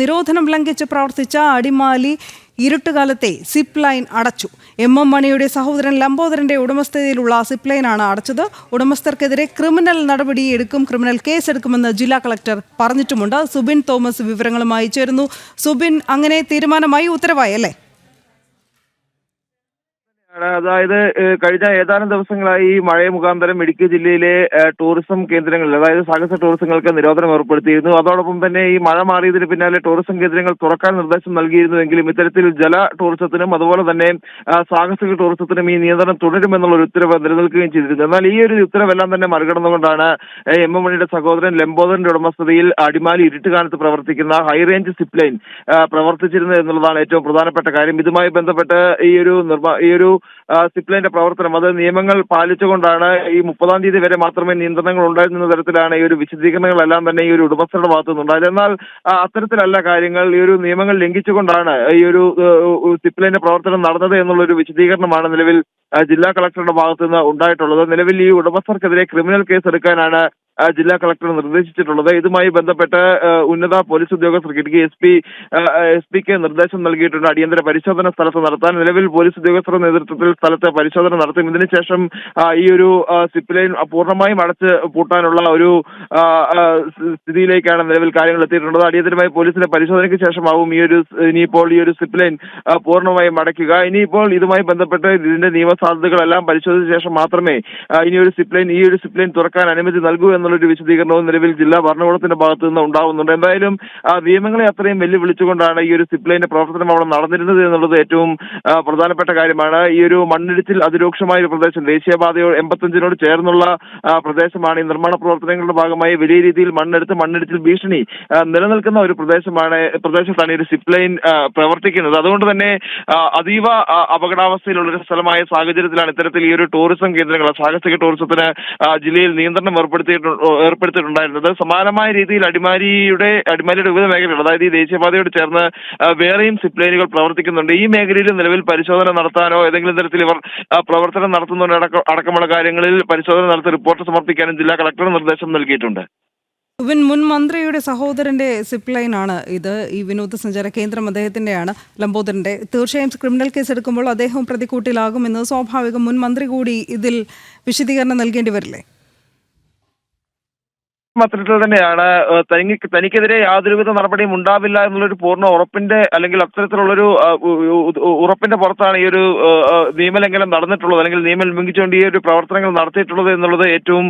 നിരോധനം ലംഘിച്ച് പ്രവർത്തിച്ച അടിമാലി ഇരുട്ടുകാലത്തെ സിപ്പ് ലൈൻ അടച്ചു. എം എം മണിയുടെ സഹോദരൻ ലംബോദരന്റെ ഉടമസ്ഥതയിലുള്ള സിപ്പ് ലൈനാണ് അടച്ചത്. ഉടമസ്ഥർക്കെതിരെ ക്രിമിനൽ നടപടി എടുക്കും ക്രിമിനൽ കേസെടുക്കുമെന്ന് ജില്ലാ കളക്ടർ പറഞ്ഞിട്ടുമുണ്ട്. സുബിൻ തോമസ് വിവരങ്ങളുമായി ചേരുന്നു. സുബിൻ അങ്ങനെ തീരുമാനമായി ഉത്തരവായി അല്ലേ. അതായത് കഴിഞ്ഞ ഏതാനും ദിവസങ്ങളായി ഈ മഴ മുഖാന്തരം ഇടുക്കി ജില്ലയിലെ ടൂറിസം കേന്ദ്രങ്ങളിൽ അതായത് സാഹസ ടൂറിസങ്ങൾക്ക് നിരോധനം ഏർപ്പെടുത്തിയിരുന്നു. അതോടൊപ്പം തന്നെ ഈ മഴ മാറിയതിന് പിന്നാലെ ടൂറിസം കേന്ദ്രങ്ങൾ തുറക്കാൻ നിർദ്ദേശം നൽകിയിരുന്നുവെങ്കിലും ഇത്തരത്തിൽ ജല ടൂറിസത്തിനും അതുപോലെ തന്നെ സാഹസിക ടൂറിസത്തിനും ഈ നിയന്ത്രണം തുടരുമെന്നുള്ള ഒരു ഉത്തരവ് നിലനിൽക്കുകയും ചെയ്തിരുന്നു. എന്നാൽ ഈ ഒരു ഉത്തരവെല്ലാം തന്നെ മറികടന്നുകൊണ്ടാണ് എം എം മണിയുടെ സഹോദരൻ ലംബോദരന്റെ ഉടമസ്ഥതയിൽ അടിമാലി ഇരുട്ടുകാലത്ത് പ്രവർത്തിക്കുന്ന ഹൈറേഞ്ച് സിപ്പ് ലൈൻ പ്രവർത്തിച്ചിരുന്നത് എന്നുള്ളതാണ് ഏറ്റവും പ്രധാനപ്പെട്ട കാര്യം. ഇതുമായി ബന്ധപ്പെട്ട് ഈ ഒരു നിർമ്മാ ഈ ഒരു സിപ്പ് പ്രവർത്തനം. അത് നിയമങ്ങൾ പാലിച്ചുകൊണ്ടാണ് ഈ മുപ്പതാം തീയതി വരെ മാത്രമേ നിയന്ത്രണങ്ങൾ ഉണ്ടായിരുന്ന തരത്തിലാണ് ഈ ഒരു വിശദീകരണങ്ങളെല്ലാം തന്നെ ഈ ഒരു ഉടമസ്ഥരുടെ ഭാഗത്തു നിന്നുണ്ടായത്. എന്നാൽ അത്തരത്തിലല്ല കാര്യങ്ങൾ. ഈ ഒരു നിയമങ്ങൾ ലംഘിച്ചുകൊണ്ടാണ് ഈ ഒരു സിപ്പ് പ്രവർത്തനം നടന്നത് എന്നുള്ള ഒരു വിശദീകരണമാണ് നിലവിൽ ജില്ലാ കളക്ടറുടെ ഭാഗത്തുനിന്ന് ഉണ്ടായിട്ടുള്ളത്. നിലവിൽ ഈ ഉടമസ്ഥർക്കെതിരെ ക്രിമിനൽ കേസ് എടുക്കാനാണ് ജില്ലാ കളക്ടർ നിർദ്ദേശിച്ചിട്ടുള്ളത്. ഇതുമായി ബന്ധപ്പെട്ട് ഉന്നത പോലീസ് ഉദ്യോഗസ്ഥർക്ക് എസ് പി എസ് പിക്ക് നിർദ്ദേശം നൽകിയിട്ടുണ്ട്. അടിയന്തര പരിശോധന സ്ഥലത്ത് നടത്താൻ നിലവിൽ പോലീസ് ഉദ്യോഗസ്ഥരുടെ നേതൃത്വത്തിൽ സ്ഥലത്ത് പരിശോധന നടത്തും. ഇതിനുശേഷം ഈ ഒരു സിപ്പ് ലൈൻ പൂർണമായും അടച്ച് പൂട്ടാനുള്ള ഒരു സ്ഥിതിയിലേക്കാണ് നിലവിൽ കാര്യങ്ങൾ എത്തിയിട്ടുള്ളത്. അടിയന്തരമായി പോലീസിന്റെ പരിശോധനയ്ക്ക് ശേഷമാവും ഈ ഒരു ഇനിയിപ്പോൾ ഈ ഒരു സിപ്പ് ലൈൻ പൂർണമായും അടയ്ക്കുക. ഇനിയിപ്പോൾ ഇതുമായി ബന്ധപ്പെട്ട് ഇതിന്റെ നിയമസാധ്യതകളെല്ലാം പരിശോധിച്ച ശേഷം മാത്രമേ ഇനി ഒരു സിപ്പ് ലൈൻ ഈ ഒരു സിപ്പ് ലൈൻ തുറക്കാൻ അനുമതി നൽകൂ എന്നുള്ളൊരു വിശദീകരണവും നിലവിൽ ജില്ലാ ഭരണകൂടത്തിന്റെ ഭാഗത്തു നിന്ന് ഉണ്ടാവുന്നുണ്ട്. എന്തായാലും നിയമങ്ങളെ അത്രയും വെല്ലുവിളിച്ചുകൊണ്ടാണ് ഈ ഒരു സിപ്ലൈന്റെ പ്രവർത്തനം അവിടെ നടന്നിരുന്നത് എന്നുള്ളത് ഏറ്റവും പ്രധാനപ്പെട്ട കാര്യമാണ്. ഈ ഒരു മണ്ണിടിച്ചിൽ അതിരൂക്ഷമായ ഒരു പ്രദേശം ദേശീയപാതയോട് എൺപത്തഞ്ചിനോട് ചേർന്നുള്ള പ്രദേശമാണ്. ഈ നിർമ്മാണ പ്രവർത്തനങ്ങളുടെ ഭാഗമായി വലിയ രീതിയിൽ മണ്ണെടുത്ത് മണ്ണിടിച്ചിൽ ഭീഷണി നിലനിൽക്കുന്ന ഒരു പ്രദേശമാണ് പ്രദേശത്താണ് ഈ ഒരു സിപ്ലൈൻ പ്രവർത്തിക്കുന്നത്. അതുകൊണ്ട് തന്നെ അതീവ അപകടാവസ്ഥയിലുള്ള ഒരു സ്ഥലമായ സാഹചര്യത്തിലാണ് ഇത്തരത്തിൽ ഈ ഒരു ടൂറിസം കേന്ദ്രങ്ങൾ സാഹസിക ടൂറിസത്തിന് ജില്ലയിൽ നിയന്ത്രണം ഏർപ്പെടുത്തിയിട്ടു ഏർപ്പെടുത്തിയിട്ടുണ്ടായിരുന്നത്. സമാനമായ രീതിയിൽ അടിമാരിയുടെ അടിമാലിയുടെ വിവിധ മേഖലകൾ അതായത് ഈ ദേശീയപാതയോട് ചേർന്ന് വേറെയും സിപ്ലൈനുകൾ പ്രവർത്തിക്കുന്നുണ്ട്. ഈ മേഖലയിൽ നിലവിൽ പരിശോധന നടത്താനോ ഏതെങ്കിലും തരത്തിൽ ഇവർ പ്രവർത്തനം നടത്തുന്നതിന് അടക്ക- അടക്കമുള്ള കാര്യങ്ങളിൽ പരിശോധന നടത്തി റിപ്പോർട്ട് സമർപ്പിക്കാനും ജില്ലാ കളക്ടർ നിർദ്ദേശം നൽകിയിട്ടുണ്ട്. ഇവൻ മുൻ മന്ത്രിയുടെ സഹോദരന്റെ സിപ്ലൈൻ ആണ് ഇത്. ഈ വിനോദസഞ്ചാര കേന്ദ്രം അദ്ദേഹത്തിന്റെയാണ് ലംബോദരന്റെ. തീർച്ചയായും ക്രിമിനൽ കേസ് എടുക്കുമ്പോൾ അദ്ദേഹം പ്രതിക്കൂട്ടിലാകുമെന്ന് സ്വാഭാവികം. മുൻ മന്ത്രി കൂടി ഇതിൽ വിശദീകരണം നൽകേണ്ടി വരില്ലേ? അത്തരത്തിൽ തന്നെയാണ് തനിക്ക് തനിക്കെതിരെ യാതൊരുവിധ നടപടിയും ഉണ്ടാവില്ല എന്നുള്ളൊരു പൂർണ ഉറപ്പിന്റെ അല്ലെങ്കിൽ അത്തരത്തിലുള്ളൊരു ഉറപ്പിന്റെ പുറത്താണ് ഈ ഒരു നിയമലംഘനം നടന്നിട്ടുള്ളത് അല്ലെങ്കിൽ നിയമം ലംഘിച്ചുകൊണ്ട് ഈ ഒരു പ്രവർത്തനങ്ങൾ നടത്തിയിട്ടുള്ളത് എന്നുള്ളത് ഏറ്റവും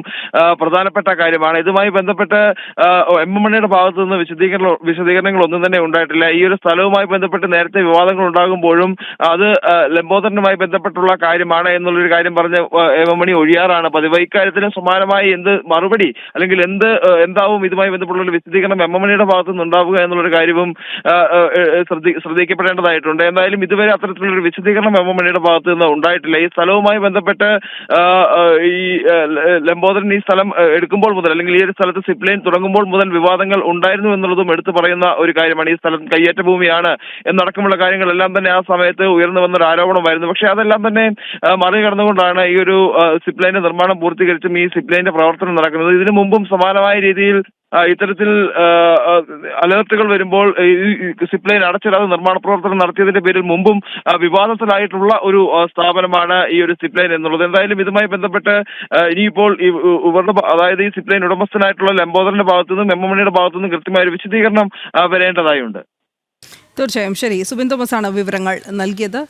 പ്രധാനപ്പെട്ട കാര്യമാണ്. ഇതുമായി ബന്ധപ്പെട്ട് എം എം മണിയുടെ ഭാഗത്തു നിന്ന് വിശദീകരണ വിശദീകരണങ്ങൾ ഒന്നും തന്നെ ഉണ്ടായിട്ടില്ല. ഈ ഒരു സ്ഥലവുമായി ബന്ധപ്പെട്ട് നേരത്തെ വിവാദങ്ങൾ ഉണ്ടാകുമ്പോഴും അത് ലംബോദരനുമായി ബന്ധപ്പെട്ടുള്ള കാര്യമാണ് എന്നുള്ളൊരു കാര്യം പറഞ്ഞ് എം എം മണി ഒഴിയാറാണ്. പതിവ് ഇക്കാര്യത്തിന് സമാനമായി എന്ത് മറുപടി അല്ലെങ്കിൽ എന്ത് എന്താവും? ഇതുമായി ബന്ധപ്പെട്ടുള്ള ഒരു വിശദീകരണം എം എം മണിയുടെ ഭാഗത്തു നിന്നുണ്ടാവുക എന്നുള്ളൊരു കാര്യവും ശ്രദ്ധിക്കപ്പെടേണ്ടതായിട്ടുണ്ട്. എന്തായാലും ഇതുവരെ അത്തരത്തിലുള്ള വിശദീകരണം എം എം മണിയുടെ ഭാഗത്തു നിന്ന് ഉണ്ടായിട്ടില്ല. ഈ സ്ഥലവുമായി ബന്ധപ്പെട്ട് ഈ ലംബോദരൻ ഈ സ്ഥലം എടുക്കുമ്പോൾ മുതൽ അല്ലെങ്കിൽ ഈ ഒരു സ്ഥലത്ത് സിപ്ലൈൻ തുടങ്ങുമ്പോൾ മുതൽ വിവാദങ്ങൾ ഉണ്ടായിരുന്നു എന്നുള്ളതും എടുത്തു പറയുന്ന ഒരു കാര്യമാണ് ഈ സ്ഥലം കയ്യേറ്റ ഭൂമിയാണ് എന്നടക്കമുള്ള കാര്യങ്ങളെല്ലാം തന്നെ ആ സമയത്ത് ഉയർന്നു വന്ന ഒരു ആരോപണമായിരുന്നു. പക്ഷേ അതെല്ലാം തന്നെ മറികടന്നുകൊണ്ടാണ് ഈ ഒരു സിപ്ലൈന്റെ നിർമ്മാണം പൂർത്തീകരിച്ചും ഈ സിപ്ലൈന്റെ പ്രവർത്തനം നടക്കുന്നത്. ഇതിനു മുമ്പും സമാനമായ രീതിയിൽ ഇത്തരത്തിൽ അലേർട്ടുകൾ വരുമ്പോൾ സിപ്പ് ലൈൻ അടച്ചിടാതെ നിർമ്മാണ പ്രവർത്തനം നടത്തിയതിന്റെ പേരിൽ മുമ്പും വിവാദത്തിലായിട്ടുള്ള ഒരു സ്ഥാപനമാണ് ഈ ഒരു സിപ്പ് ലൈൻ എന്നുള്ളത്. എന്തായാലും ഇതുമായി ബന്ധപ്പെട്ട് ഇനിയിപ്പോൾ ഇവരുടെ അതായത് ഈ സിപ്പ് ലൈൻ ഉടമസ്ഥനായിട്ടുള്ള ലംബോദറിന്റെ ഭാഗത്തു നിന്നും എം എം മണിയുടെ ഭാഗത്തു നിന്നും കൃത്യമായ ഒരു വിശദീകരണം വരേണ്ടതായുണ്ട്. തീർച്ചയായും. ശരി സുബിൻ തോമസ് ആണ് വിവരങ്ങൾ നൽകിയത്.